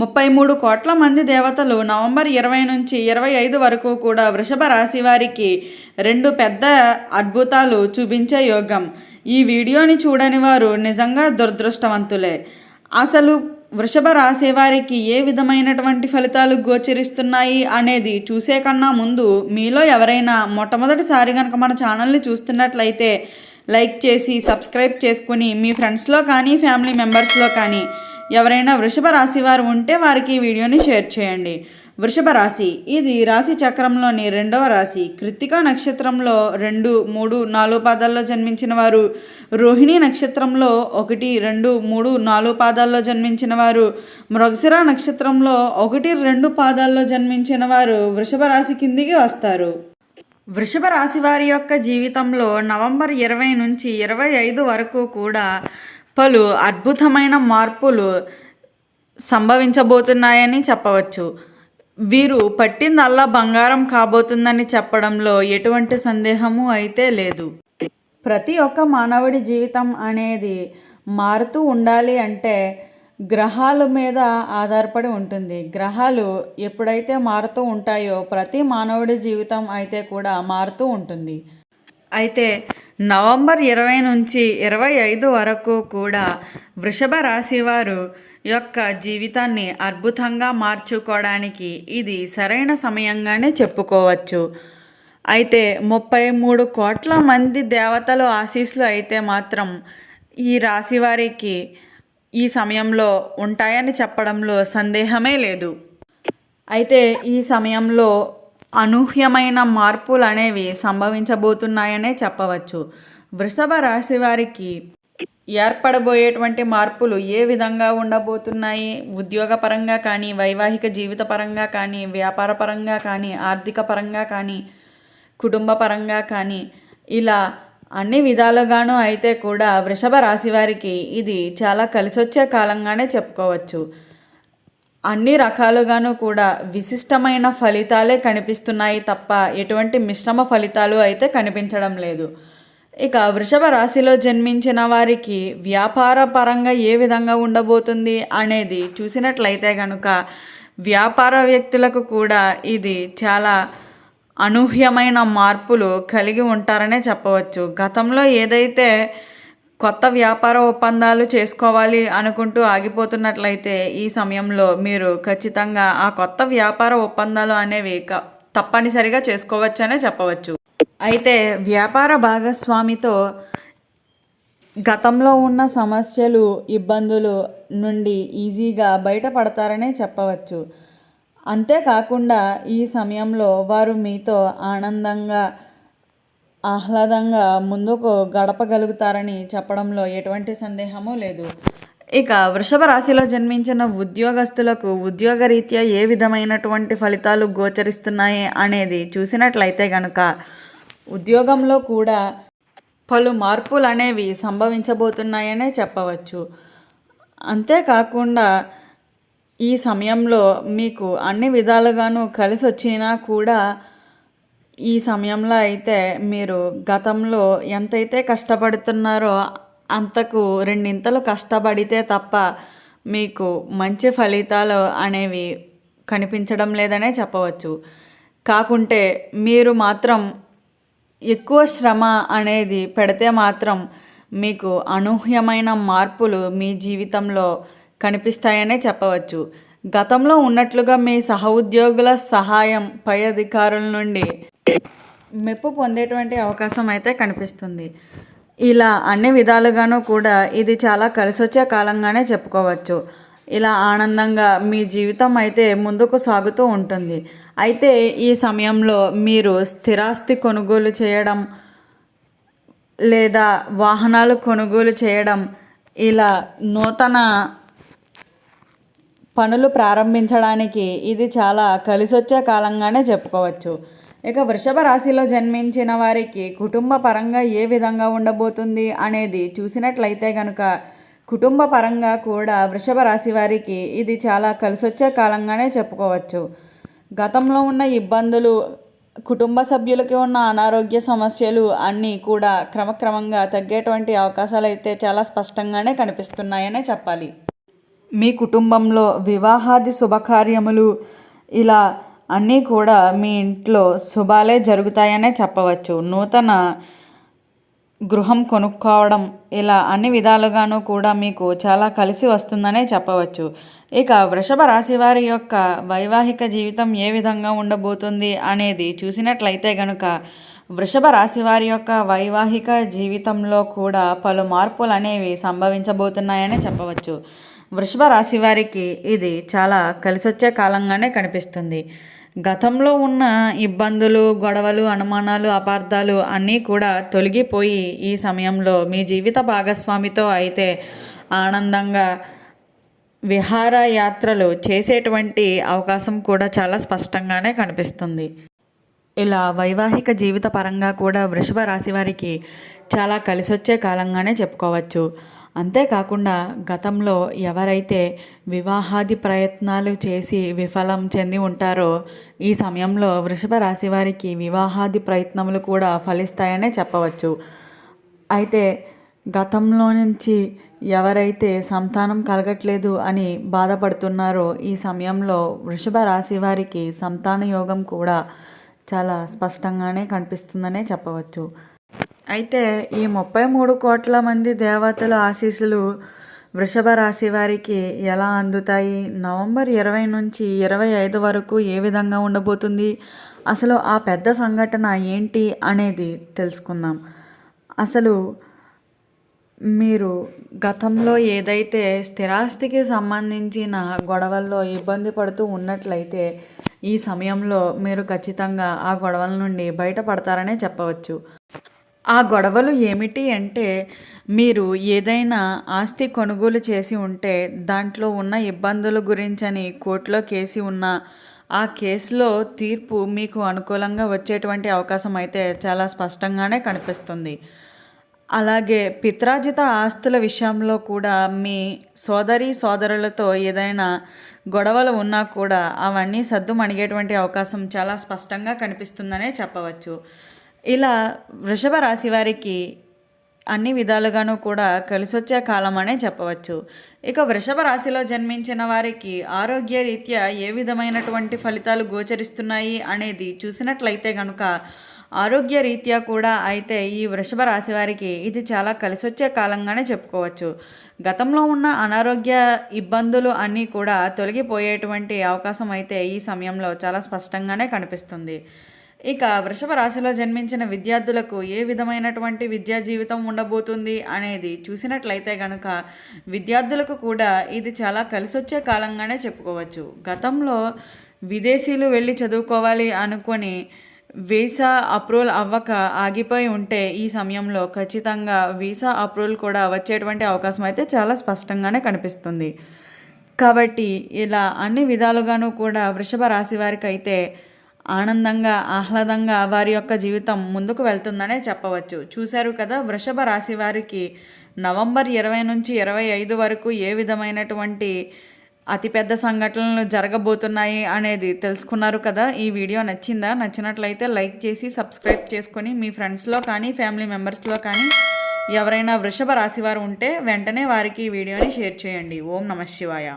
ముప్పై మూడు కోట్ల మంది దేవతలు నవంబర్ ఇరవై నుంచి ఇరవై ఐదు వరకు కూడా వృషభ రాశి వారికి రెండు పెద్ద అద్భుతాలు చూపించే యోగం. ఈ వీడియోని చూడని వారు నిజంగా దురదృష్టవంతులే. అసలు వృషభ రాశి వారికి ఏ విధమైనటువంటి ఫలితాలు గోచరిస్తున్నాయి అనేది చూసే కన్నా ముందు మీలో ఎవరైనా మొట్టమొదటిసారి కనుక మన ఛానల్ని చూస్తున్నట్లయితే లైక్ చేసి సబ్స్క్రైబ్ చేసుకుని మీ ఫ్రెండ్స్లో కానీ ఫ్యామిలీ మెంబర్స్లో కానీ ఎవరైనా వృషభ రాశి వారు ఉంటే వారికి ఈ వీడియోని షేర్ చేయండి. వృషభ రాశి ఇది రాశి చక్రంలోని రెండవ రాశి. కృత్తికా నక్షత్రంలో రెండు మూడు నాలుగు పాదాల్లో జన్మించిన వారు. రోహిణి నక్షత్రంలో ఒకటి రెండు మూడు నాలుగు పాదాల్లో జన్మించిన వారు. మృగశిర నక్షత్రంలో ఒకటి రెండు పాదాల్లో జన్మించిన వారు వృషభ రాశి కిందికి వస్తారు. వృషభ రాశి వారి యొక్క జీవితంలో నవంబర్ ఇరవై నుంచి ఇరవై ఐదు వరకు కూడా పలు అద్భుతమైన మార్పులు సంభవించబోతున్నాయని చెప్పవచ్చు. వీరు పట్టిందల్లా బంగారం కాబోతుందని చెప్పడంలో ఎటువంటి సందేహము అయితే లేదు. ప్రతి ఒక్క మానవుడి జీవితం అనేది మారుతూ ఉండాలి అంటే గ్రహాల మీద ఆధారపడి ఉంటుంది. గ్రహాలు ఎప్పుడైతే మారుతూ ఉంటాయో ప్రతి మానవుడి జీవితం అయితే కూడా మారుతూ ఉంటుంది. అయితే నవంబర్ ఇరవై నుంచి ఇరవై ఐదు వరకు కూడా వృషభ రాశి వారు యొక్క జీవితాన్ని అద్భుతంగా మార్చుకోవడానికి ఇది సరైన సమయంగానే చెప్పుకోవచ్చు. అయితే ముప్పై మూడు కోట్ల మంది దేవతలు ఆశీస్సులు అయితే మాత్రం ఈ రాశి వారికి ఈ సమయంలో ఉంటాయని చెప్పడంలో సందేహమే లేదు. అయితే ఈ సమయంలో అనూహ్యమైన మార్పులు అనేవి సంభవించబోతున్నాయనే చెప్పవచ్చు. వృషభ రాశి వారికి ఏర్పడబోయేటువంటి మార్పులు ఏ విధంగా ఉండబోతున్నాయి? ఉద్యోగపరంగా కానీ వైవాహిక జీవిత పరంగా కానీ వ్యాపార పరంగా కానీ ఆర్థిక పరంగా కానీ కుటుంబ పరంగా కానీ ఇలా అన్ని విధాలుగాను అయితే కూడా వృషభ రాశి వారికి ఇది చాలా కలిసొచ్చే కాలంగానే చెప్పుకోవచ్చు. అన్ని రకాలుగాను కూడా విశిష్టమైన ఫలితాలే కనిపిస్తున్నాయి తప్ప ఎటువంటి మిశ్రమ ఫలితాలు అయితే కనిపించడం లేదు. ఇక వృషభ రాశిలో జన్మించిన వారికి వ్యాపార పరంగా ఏ విధంగా ఉండబోతుంది అనేది చూసినట్లయితే కనుక వ్యాపార వ్యక్తులకు కూడా ఇది చాలా అనూహ్యమైన మార్పులు కలిగి ఉంటారనే చెప్పవచ్చు. గతంలో ఏదైతే కొత్త వ్యాపార ఒప్పందాలు చేసుకోవాలి అనుకుంటూ ఆగిపోతున్నట్లయితే ఈ సమయంలో మీరు ఖచ్చితంగా ఆ కొత్త వ్యాపార ఒప్పందాలు అనేవి క- తప్పనిసరిగా చేసుకోవచ్చనే చెప్పవచ్చు. అయితే వ్యాపార భాగస్వామితో గతంలో ఉన్న సమస్యలు ఇబ్బందులు నుండి ఈజీగా బయటపడతారనే చెప్పవచ్చు. అంతేకాకుండా ఈ సమయంలో వారు మీతో ఆనందంగా ఆహ్లాదంగా ముందుకు గడపగలుగుతారని చెప్పడంలో ఎటువంటి సందేహము లేదు. ఇక వృషభ రాశిలో జన్మించిన ఉద్యోగస్తులకు ఉద్యోగరీత్యా ఏ విధమైనటువంటి ఫలితాలు గోచరిస్తున్నాయి అనేది చూసినట్లయితే గనుక ఉద్యోగంలో కూడా పలు మార్పులు అనేవి సంభవించబోతున్నాయనే చెప్పవచ్చు. అంతేకాకుండా ఈ సమయంలో మీకు అన్ని విధాలుగాను కలిసి వచ్చినా కూడా ఈ సమయంలో అయితే మీరు గతంలో ఎంతైతే కష్టపడుతున్నారో అంతకు రెండింతలు కష్టపడితే తప్ప మీకు మంచి ఫలితాలు అనేవి కనిపించడం లేదనే చెప్పవచ్చు. కాకుంటే మీరు మాత్రం ఎక్కువ శ్రమ అనేది పెడితే మాత్రం మీకు అనూహ్యమైన మార్పులు మీ జీవితంలో కనిపిస్తాయనే చెప్పవచ్చు. గతంలో ఉన్నట్లుగా మీ సహోద్యోగుల సహాయం పై అధికారుల నుండి మెప్పు పొందేటువంటి అవకాశం అయితే కనిపిస్తుంది. ఇలా అన్ని విధాలుగాను కూడా ఇది చాలా కలిసొచ్చే కాలంగానే చెప్పుకోవచ్చు. ఇలా ఆనందంగా మీ జీవితం అయితే ముందుకు సాగుతూ ఉంటుంది. అయితే ఈ సమయంలో మీరు స్థిరాస్తి కొనుగోలు చేయడం లేదా వాహనాలు కొనుగోలు చేయడం ఇలా నూతన పనులు ప్రారంభించడానికి ఇది చాలా కలిసొచ్చే కాలంగానే చెప్పుకోవచ్చు. ఇక వృషభ రాశిలో జన్మించిన వారికి కుటుంబ పరంగా ఏ విధంగా ఉండబోతుంది అనేది చూసినట్లయితే కనుక కుటుంబ పరంగా కూడా వృషభ రాశి వారికి ఇది చాలా కలిసొచ్చే కాలంగానే చెప్పుకోవచ్చు. గతంలో ఉన్న ఇబ్బందులు కుటుంబ సభ్యులకి ఉన్న అనారోగ్య సమస్యలు అన్నీ కూడా క్రమక్రమంగా తగ్గేటువంటి అవకాశాలు అయితే చాలా స్పష్టంగానే కనిపిస్తున్నాయనే చెప్పాలి. మీ కుటుంబంలో వివాహాది శుభకార్యములు ఇలా అన్నీ కూడా మీ ఇంట్లో శుభాలే జరుగుతాయనే చెప్పవచ్చు. నూతన గృహం కొనుక్కోవడం ఇలా అన్ని విధాలుగాను కూడా మీకు చాలా కలిసి వస్తుందనే చెప్పవచ్చు. ఇక వృషభ రాశి వారి యొక్క వైవాహిక జీవితం ఏ విధంగా ఉండబోతుంది అనేది చూసినట్లయితే గనుక వృషభ రాశి వారి యొక్క వైవాహిక జీవితంలో కూడా పలు మార్పులు అనేవి సంభవించబోతున్నాయని చెప్పవచ్చు. వృషభ రాశి వారికి ఇది చాలా కలిసొచ్చే కాలంగానే కనిపిస్తుంది. గతంలో ఉన్న ఇబ్బందులు గొడవలు అనుమానాలు అపార్థాలు అన్నీ కూడా తొలగిపోయి ఈ సమయంలో మీ జీవిత భాగస్వామితో అయితే ఆనందంగా విహారయాత్రలు చేసేటువంటి అవకాశం కూడా చాలా స్పష్టంగానే కనిపిస్తుంది. ఇలా వైవాహిక జీవిత పరంగా కూడా వృషభ రాశి వారికి చాలా కలిసొచ్చే కాలంగానే చెప్పుకోవచ్చు. అంతేకాకుండా గతంలో ఎవరైతే వివాహాది ప్రయత్నాలు చేసి విఫలం చెంది ఉంటారో ఈ సమయంలో వృషభ రాశి వారికి వివాహాది ప్రయత్నములు కూడా ఫలిస్తాయనే చెప్పవచ్చు. అయితే గతంలో నుంచి ఎవరైతే సంతానం కలగట్లేదు అని బాధపడుతున్నారో ఈ సమయంలో వృషభ రాశి వారికి సంతాన యోగం కూడా చాలా స్పష్టంగానే కనిపిస్తుందనే చెప్పవచ్చు. అయితే ఈ ముప్పై మూడు కోట్ల మంది దేవతల ఆశీస్సులు వృషభ రాశి వారికి ఎలా అందుతాయి? నవంబర్ ఇరవై నుంచి ఇరవై ఐదు వరకు ఏ విధంగా ఉండబోతుంది? అసలు ఆ పెద్ద సంఘటన ఏంటి అనేది తెలుసుకుందాం. అసలు మీరు గతంలో ఏదైతే స్థిరాస్తికి సంబంధించిన గొడవల్లో ఇబ్బంది పడుతూ ఉన్నట్లయితే ఈ సమయంలో మీరు ఖచ్చితంగా ఆ గొడవల నుండి బయటపడతారనే చెప్పవచ్చు. ఆ గొడవలు ఏమిటి అంటే మీరు ఏదైనా ఆస్తి కొనుగోలు చేసి ఉంటే దాంట్లో ఉన్న ఇబ్బందుల గురించని కోర్టులో కేసు ఉన్న ఆ కేసులో తీర్పు మీకు అనుకూలంగా వచ్చేటువంటి అవకాశం అయితే చాలా స్పష్టంగానే కనిపిస్తుంది. అలాగే పిత్రాజిత ఆస్తుల విషయంలో కూడా మీ సోదరి సోదరులతో ఏదైనా గొడవలు ఉన్నా కూడా అవన్నీ సద్దు మణిగేటువంటి అవకాశం చాలా స్పష్టంగా కనిపిస్తుందనే చెప్పవచ్చు. ఇలా వృషభ రాశి వారికి అన్ని విధాలుగాను కూడా కలిసొచ్చే కాలం అనే చెప్పవచ్చు. ఇక వృషభ రాశిలో జన్మించిన వారికి ఆరోగ్య రీత్యా ఏ విధమైనటువంటి ఫలితాలు గోచరిస్తున్నాయి అనేది చూసినట్లయితే కనుక ఆరోగ్య రీత్యా కూడా అయితే ఈ వృషభ రాశి వారికి ఇది చాలా కలిసొచ్చే కాలంగానే చెప్పుకోవచ్చు. గతంలో ఉన్న అనారోగ్య ఇబ్బందులు అన్నీ కూడా తొలగిపోయేటువంటి అవకాశం అయితే ఈ సమయంలో చాలా స్పష్టంగానే కనిపిస్తుంది. ఇక వృషభ రాశిలో జన్మించిన విద్యార్థులకు ఏ విధమైనటువంటి విద్యా జీవితం ఉండబోతుంది అనేది చూసినట్లయితే కనుక విద్యార్థులకు కూడా ఇది చాలా కలిసొచ్చే కాలంగానే చెప్పుకోవచ్చు. గతంలో విదేశీయులు వెళ్ళి చదువుకోవాలి అనుకొని వీసా అప్రూవల్ అవ్వక ఆగిపోయి ఉంటే ఈ సమయంలో ఖచ్చితంగా వీసా అప్రూవల్ కూడా వచ్చేటువంటి అవకాశం అయితే చాలా స్పష్టంగానే కనిపిస్తుంది. కాబట్టి ఇలా అన్ని విధాలుగాను కూడా వృషభ రాశి వారికైతే అయితే ఆనందంగా ఆహ్లాదంగా వారి యొక్క జీవితం ముందుకు వెళ్తుందనే చెప్పవచ్చు. చూశారు కదా వృషభ రాశి వారికి నవంబర్ ఇరవై నుంచి ఇరవై ఐదు వరకు ఏ విధమైనటువంటి అతిపెద్ద సంఘటనలు జరగబోతున్నాయి అనేది తెలుసుకున్నారు కదా. ఈ వీడియో నచ్చిందా? నచ్చినట్లయితే లైక్ చేసి సబ్స్క్రైబ్ చేసుకొని మీ ఫ్రెండ్స్లో కానీ ఫ్యామిలీ మెంబర్స్లో కానీ ఎవరైనా వృషభ రాశి వారు ఉంటే వెంటనే వారికి ఈ వీడియోని షేర్ చేయండి. ఓం నమ శివాయ.